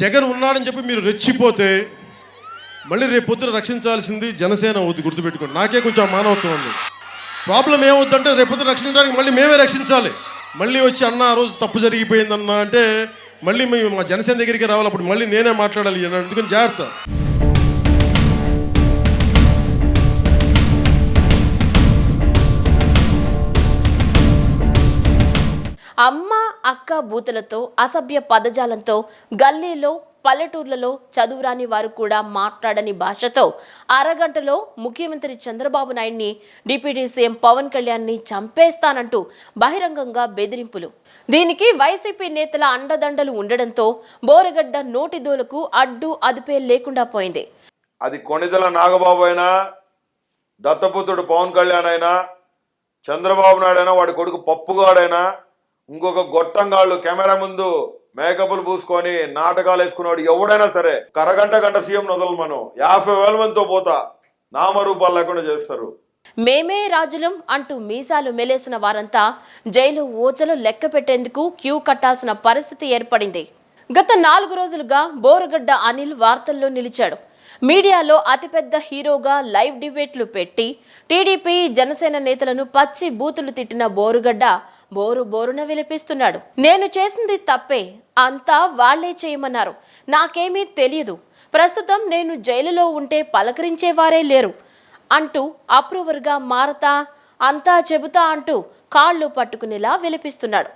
జగన్ ఉన్నాడని చెప్పి మీరు రెచ్చిపోతే మళ్ళీ రేపు పొద్దున రక్షించాల్సింది జనసేన వద్దు గుర్తుపెట్టుకోండి. నాకే కొంచెం మానవత్వం ఉంది. ప్రాబ్లం ఏమవుద్దంటే రేపు పొద్దున రక్షించడానికి మళ్ళీ మేమే రక్షించాలి. మళ్ళీ వచ్చి అన్న ఆ రోజు తప్పు జరిగిపోయిందన్న అంటే మళ్ళీ మేము మా జనసేన దగ్గరికి రావాలి అప్పుడు మళ్ళీ నేనే మాట్లాడాలి అన్నాడు. అందుకని జాగ్రత్త. అమ్మ అక్క బూతులతో అసభ్య పదజాలంతో గల్లీలో పల్లెటూర్లలో చదువురాని వారు కూడా మాట్లాడని భాషతో అరగంటలో ముఖ్యమంత్రి చంద్రబాబు నాయుడిని డిప్యూటీ సీఎం పవన్ కళ్యాణ్ని చంపేస్తానంటూ బహిరంగంగా బెదిరింపులు. దీనికి వైసీపీ నేతల అండదండలు ఉండడంతో బోరగడ్డ నోటి దోలకు అడ్డు అదుపే లేకుండా పోయింది. అది కొణిదల నాగబాబు అయినా దత్తపుత్రుడు పవన్ కళ్యాణ్ అయినా చంద్రబాబు నాయుడు అయినా వాడి కొడుకు పప్పుగాడైనా ఇంకొక గొట్టంగాళ్ళు కెమెరా ముందు మేకప్లు పూసుకొని నాటకాలు వేసుకున్నాడు ఎవడైనా సరే. కరగంట గంట సీఎం వదలు మనం. యాభై వేల మందితో పోతా. నామరూపాలు లేకుండా చేస్తారు. మేమే రాజులం అంటూ మీసాలు మెలేసిన వారంతా జైలు ఓచలు లెక్క పెట్టేందుకు క్యూ కట్టాల్సిన పరిస్థితి ఏర్పడింది. గత నాలుగు రోజులుగా బోరగడ్డ అనిల్ వార్తల్లో నిలిచాడు. మీడియాలో అతిపెద్ద హీరోగా లైవ్ డిబేట్లు పెట్టి టీడీపీ జనసేన నేతలను పచ్చి బూతులు తిట్టిన బోరుగడ్డ బోరు బోరున విలిపిస్తున్నాడు. నేను చేసింది తప్పే అంతా వాళ్ళే చేయమన్నారు. నాకేమీ తెలియదు ప్రస్తుతం నేను జైలులో ఉంటే పలకరించేవారే లేరు. అంటూ అప్రూవర్గా మారతా అంతా చెబుతా అంటూ కాళ్ళు పట్టుకునేలా విలపిస్తున్నాడు.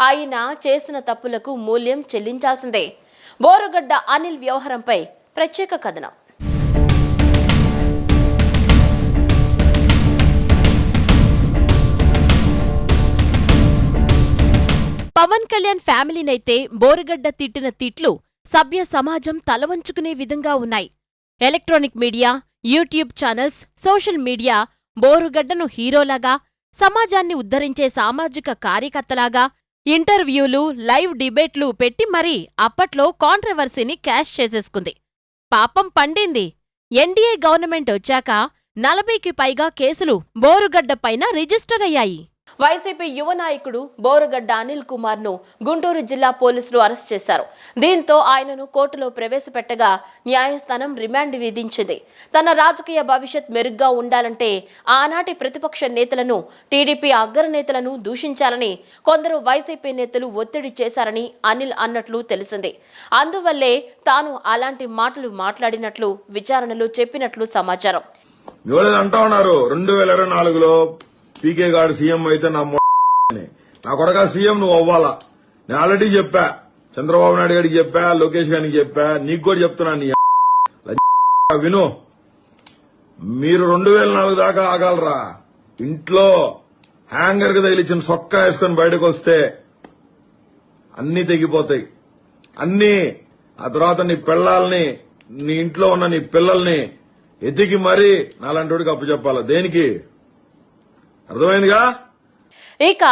ఆయన చేసిన తప్పులకు మూల్యం చెల్లించాల్సిందే. బోరుగడ్డ అనిల్ వ్యవహారంపై ప్రత్యేక కథనం. పవన్ కళ్యాణ్ ఫ్యామిలీనైతే బోరుగడ్డ తిట్టిన తిట్లు సభ్య సమాజం తలవంచుకునే విధంగా ఉన్నాయి. Electronic media YouTube channels social media బోరుగడ్డను హీరోలాగా సమాజాన్ని ఉద్ధరించే సామాజిక కార్యకర్తలాగా ఇంటర్వ్యూలు లైవ్ డిబేట్లు పెట్టి మరీ అప్పట్లో కాంట్రవర్సీని క్యాష్ చేసేసుకుంది. పాపం పండింది. ఎన్డీఏ గవర్నమెంట్ వచ్చాక నలభైకి పైగా కేసులు బోరుగడ్డ పైన రిజిస్టర్ అయ్యాయి. వైసీపీ యువ నాయకుడు బోరగడ్డ అనిల్ కుమార్ను గుంటూరు జిల్లా పోలీసులు అరెస్ట్ చేశారు. దీంతో ఆయనను కోర్టులో ప్రవేశపెట్టగా న్యాయస్థానం రిమాండ్ విధించింది. తన రాజకీయ భవిష్యత్ మెరుగ్గా ఉండాలంటే ఆనాటి ప్రతిపక్ష నేతలను టీడీపీ అగ్రనేతలను దూషించాలని కొందరు వైసీపీ నేతలు ఒత్తిడి చేశారని అనిల్ అన్నట్లు తెలిసింది. అందువల్లే తాను అలాంటి మాటలు మాట్లాడినట్లు విచారణలో చెప్పినట్లు సమాచారం. అంటా ఉన్నారు రెండు వేల ఇరవై నాలుగులో పీకే గారు సీఎం అయితే నా అని. నా కొడక సీఎం నువ్వు అవ్వాలా? నేను ఆల్రెడీ చెప్పా. చంద్రబాబు నాయుడు గారికి చెప్పా లోకేష్ గారికి చెప్పా. నీకు కూడా చెప్తున్నా నీ విను. మీరు రెండు వేల నాలుగు దాకా ఆగలరా. ఇంట్లో హ్యాంగర్కి తగిలిచ్చిన సొక్క వేసుకొని బయటకు వస్తే అన్ని తెగిపోతాయి. అన్ని ఆ తర్వాత నీ పిల్లల్ని నీ ఇంట్లో ఉన్న నీ పిల్లల్ని ఎతికి మరీ నాలాంటి అప్పు చెప్పాలా? దేనికి? అర్థమైందిగా? ఇక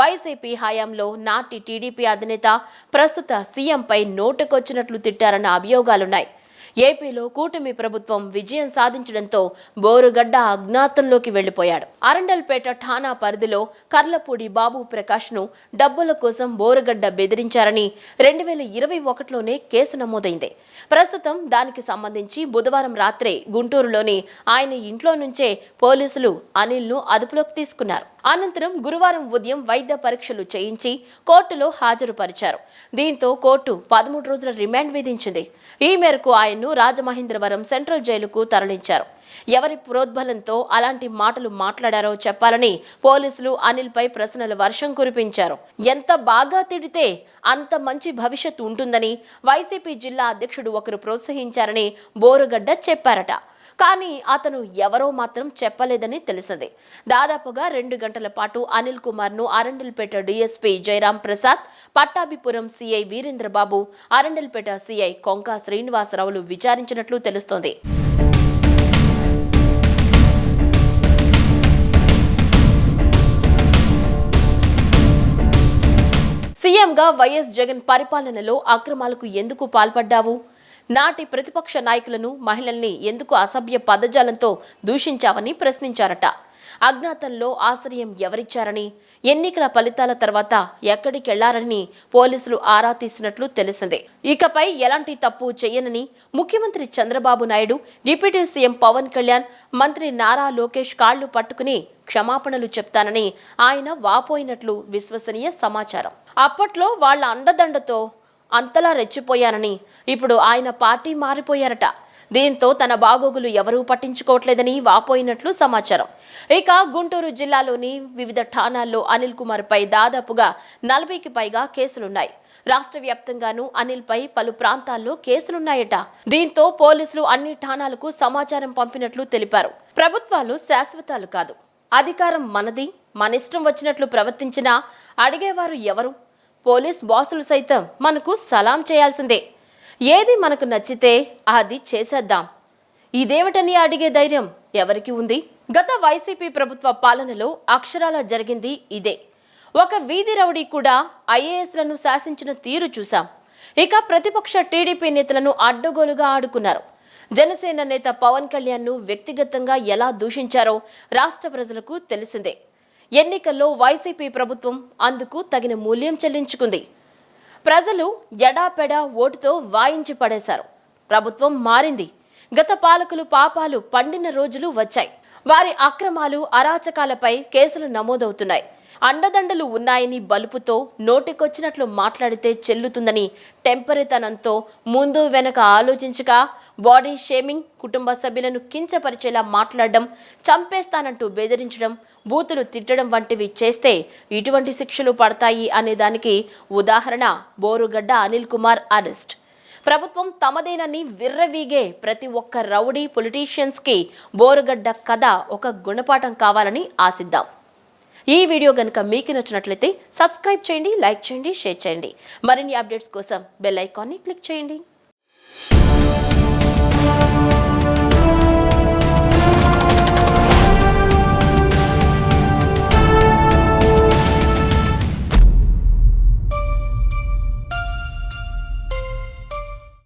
వైసీపీ హయాంలో నాటి టీడీపీ అధినేత ప్రస్తుత సీఎంపై నోటుకొచ్చినట్లు తిట్టారన్న అభియోగాలున్నాయి. ఏపీలో కూటమి ప్రభుత్వం విజయం సాధించడంతో బోరుగడ్డ అజ్ఞాతంలోకి వెళ్ళిపోయాడు అరండల్పేట ఠాణా పరిధిలో కర్లపూడి బాబు ప్రకాష్ను డబ్బుల కోసం బోరుగడ్డ బెదిరించారని రెండు వేల ఇరవై ఒకటిలోనే కేసు నమోదైంది. ప్రస్తుతం దానికి సంబంధించి బుధవారం రాత్రే గుంటూరులోని ఆయన ఇంట్లో నుంచే పోలీసులు అనిల్ను అదుపులోకి తీసుకున్నారు. అనంతరం గురువారం ఉదయం వైద్య పరీక్షలు చేయించి కోర్టులో హాజరుపరిచారు. దీంతో కోర్టు పదమూడు రోజుల రిమాండ్ విధించింది. ఈ మేరకు ఆయన్ను రాజమహేంద్రవరం సెంట్రల్ జైలుకు తరలించారు. ఎవరి ప్రోద్బలంతో అలాంటి మాటలు మాట్లాడారో చెప్పాలని పోలీసులు అనిల్పై ప్రశ్నల వర్షం కురిపించారు. ఎంత బాగా తిడితే అంత మంచి భవిష్యత్తు ఉంటుందని వైసీపీ జిల్లా అధ్యక్షుడు ఒకరు ప్రోత్సహించారని బోరుగడ్డ చెప్పారట. కానీ అతను ఎవరో మాత్రం చెప్పలేదని తెలిసింది. దాదాపుగా రెండు గంటల పాటు Anil కుమార్ను Arundelpet DSP Jayaram Prasad Pattabhipuram CI Veerendrababu Arundelpet CI Konka శ్రీనివాసరావులు విచారించినట్లు తెలుస్తోంది. సీఎంగా వైఎస్ జగన్ పరిపాలనలో అక్రమాలకు ఎందుకు పాల్పడ్డావు? నాటి ప్రతిపక్ష నాయకులను మహిళల్ని ఎందుకు అసభ్య పదజాలంతో దూషించావని ప్రశ్నించారట. అజ్ఞాతంలో ఆశ్రయం ఎవరిచ్చారని ఎన్నికల ఫలితాల తర్వాత ఎక్కడికెళ్ళారని పోలీసులు ఆరా తీసినట్లు తెలిసిందే. ఇకపై ఎలాంటి తప్పు చేయనని ముఖ్యమంత్రి చంద్రబాబు నాయుడు డిప్యూటీ సీఎం పవన్ కళ్యాణ్ మంత్రి నారా లోకేష్ కాళ్ళు పట్టుకుని క్షమాపణలు చెప్తానని ఆయన వాపోయినట్లు విశ్వసనీయ సమాచారం. అప్పట్లో వాళ్ళ అండదండతో అంతలా రెచ్చిపోయానని. ఇప్పుడు ఆయన పార్టీ మారిపోయారట. దీంతో తన బాగోగులు ఎవరూ పట్టించుకోవట్లేదని వాపోయినట్లు సమాచారం. ఇక గుంటూరు జిల్లాలోని వివిధ ఠాణాల్లో అనిల్ కుమార్ పై దాదాపుగా నలభైకి పైగా కేసులున్నాయి. రాష్ట్ర వ్యాప్తంగానూ అనిల్ పై పలు ప్రాంతాల్లో కేసులున్నాయట. దీంతో పోలీసులు అన్ని ఠాణాలకు సమాచారం పంపినట్లు తెలిపారు. ప్రభుత్వాలు శాశ్వతాలు కాదు. అధికారం మనది మన ఇష్టం వచ్చినట్లు ప్రవర్తించినా అడిగేవారు ఎవరు? పోలీస్ బాసులు సైతం మనకు సలాం చేయాల్సిందే. ఏది మనకు నచ్చితే అది చేసేద్దాం. ఇదేమిటని అడిగే ధైర్యం ఎవరికి ఉంది? గత వైసీపీ ప్రభుత్వ పాలనలో అక్షరాల జరిగింది ఇదే. ఒక వీధి రౌడీ కూడా ఐఏఎస్లను శాసించిన తీరు చూశాం. ఇక ప్రతిపక్ష టీడీపీ నేతలను అడ్డగోలుగా ఆడుకున్నారు. జనసేన నేత పవన్ కళ్యాణ్ను వ్యక్తిగతంగా ఎలా దూషించారో రాష్ట్ర ప్రజలకు తెలిసిందే. ఎన్నికల్లో వైసీపీ ప్రభుత్వం అందుకు తగిన మూల్యం చెల్లించుకుంది. ప్రజలు ఎడాపెడా ఓటుతో వాయించి పడేశారు. ప్రభుత్వం మారింది. గత పాలకులు పాపాలు పండిన రోజులు వచ్చాయి. వారి అక్రమాలు అరాచకాలపై కేసులు నమోదవుతున్నాయి. అండదండలు ఉన్నాయని బలుపుతో నోటికొచ్చినట్లు మాట్లాడితే చెల్లుతుందని టెంపరితనంతో ముందు వెనక ఆలోచించక బాడీ షేమింగ్ కుటుంబ సభ్యులను కించపరిచేలా మాట్లాడడం చంపేస్తానంటూ బెదిరించడం బూతులు తిట్టడం వంటివి చేస్తే ఇటువంటి శిక్షలు పడతాయి అనే దానికి ఉదాహరణ బోరుగడ్డ అనిల్ కుమార్ అరెస్ట్. ప్రభుత్వం తమదేనని విర్రవీగే ప్రతి ఒక్క రౌడీ పొలిటీషియన్స్కి బోరుగడ్డ కథ ఒక గుణపాఠం కావాలని ఆశిద్దాం. ఈ వీడియో కనుక మీకు నచ్చినట్లయితే సబ్స్క్రైబ్ చేయండి లైక్ చేయండి షేర్ చేయండి. మరిన్ని అప్డేట్స్ కోసం బెల్ ఐకాన్ని క్లిక్ చేయండి.